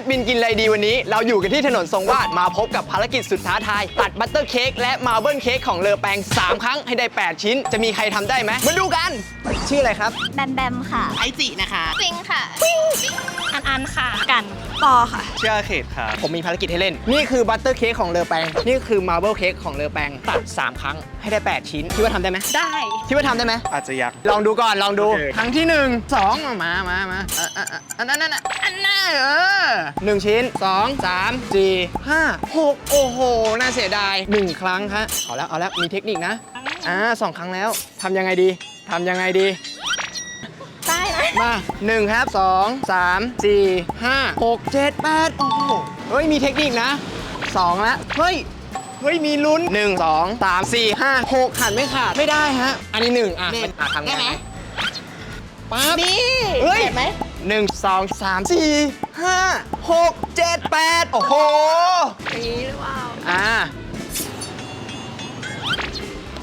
ดบินกินอะไรดีวันนี้ เราอยู่กันที่ถนนทรงวาดมาพบกับภารกิจสุดท้าทาย ตัดบัตเตอร์เค้กและมาร์เบิลเค้กของเลอแปง 3 ครั้งให้ได้ 8 ชิ้น จะมีใครทำได้ไหมมาดูกัน ชื่ออะไรครับ แบมแบมค่ะ ไอจินะคะปิงค่ะ อันอันค่ะ กันปอค่ะ เชื่อเขตครับผมมีภารกิจให้เล่น นี่คือบัตเตอร์เค้กของเลอแปง นี่คือมาร์เบิลเค้กของเลอแปง ตัด 3 ครั้งให้ได้ 8 ชิ้นคิดว่าทำได้ไหมได้ คิดว่าทำได้ไหม อาจจะยังลองดูก่อนลองดู โอเค ครั้งที่หนึ่งสองเอามามามาเออเออเอออันนั้นนั่นน่ะอันนั้นเออหนึ่งชิ้นสองสามสี่ห้าหกโอ้โห น่าเสียดายหนึ่งครั้งฮะเอาแล้วเอาแล้วมีเทคนิคนะ อ่าสองครั้งแล้วทำยังไงดีทำยังไงดีได้นะมาหนึ่งครับสองสามสี่ห้าหกเจ็ดแปดโอ้โห เฮ้ย มีเทคนิคนะสองละเฮ้ย เฮ้ย มีลุ้นหนึ่งสองสามสี่ห้าหกขาดไม่ขาด ไม่ได้ฮะ อันนี้หนึ่งอะมันอะทำไงได้ไหมปั๊บนี่เฮ้ยเห็นไหม หนึ่งสองสามสี่ห้าหกเจ็ดแปดโอ้โหนี้หรือเปล่าอ่า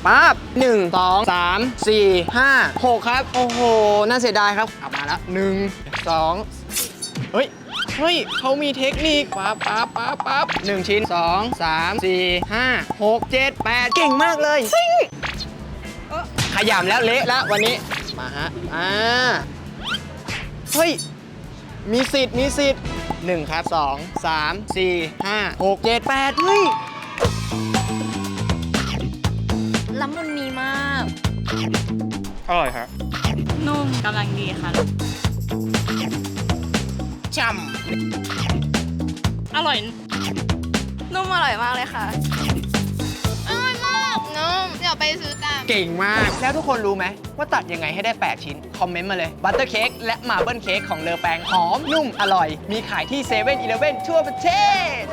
ปั๊บหนึ่งสองสามสี่ห้าหกครับ โอ้โห น่าเสียดายครับกลับมาแล้วหนึ่งสองเฮ้ย เฮ้ยเขามีเทคนิคปั๊บปั๊บปั๊บปั๊บหนึ่งชิ้นสองสามสี่ห้าหกเจ็ดแปดเก่งมากเลยซิ่งขยำแล้วเละแล้ววันนี้ มาฮะ อ่า เฮ้ย มีสิทธิ์ มีสิทธิ์หนึ่งครับสองสามสี่ห้าหกเจ็ดแปดเฮ้ยละมุนนีมาก อร่อยครับนุ่มกำลังดีค่ะช่อร่อย นุ่มอร่อยมากเลยค่ะ ดี๋ยวไปซื้อตาม เก่งมาก แล้วทุกคนรู้ไหมว่าตัดยังไงให้ได้ 8 ชิ้น คอมเมนต์มาเลยบัตเตอร์เค้กและมาร์เบิลเค้กของเลอแปงหอมนุ่มอร่อย มีขายที่7 e เ e ่ e อทั่วประเทศ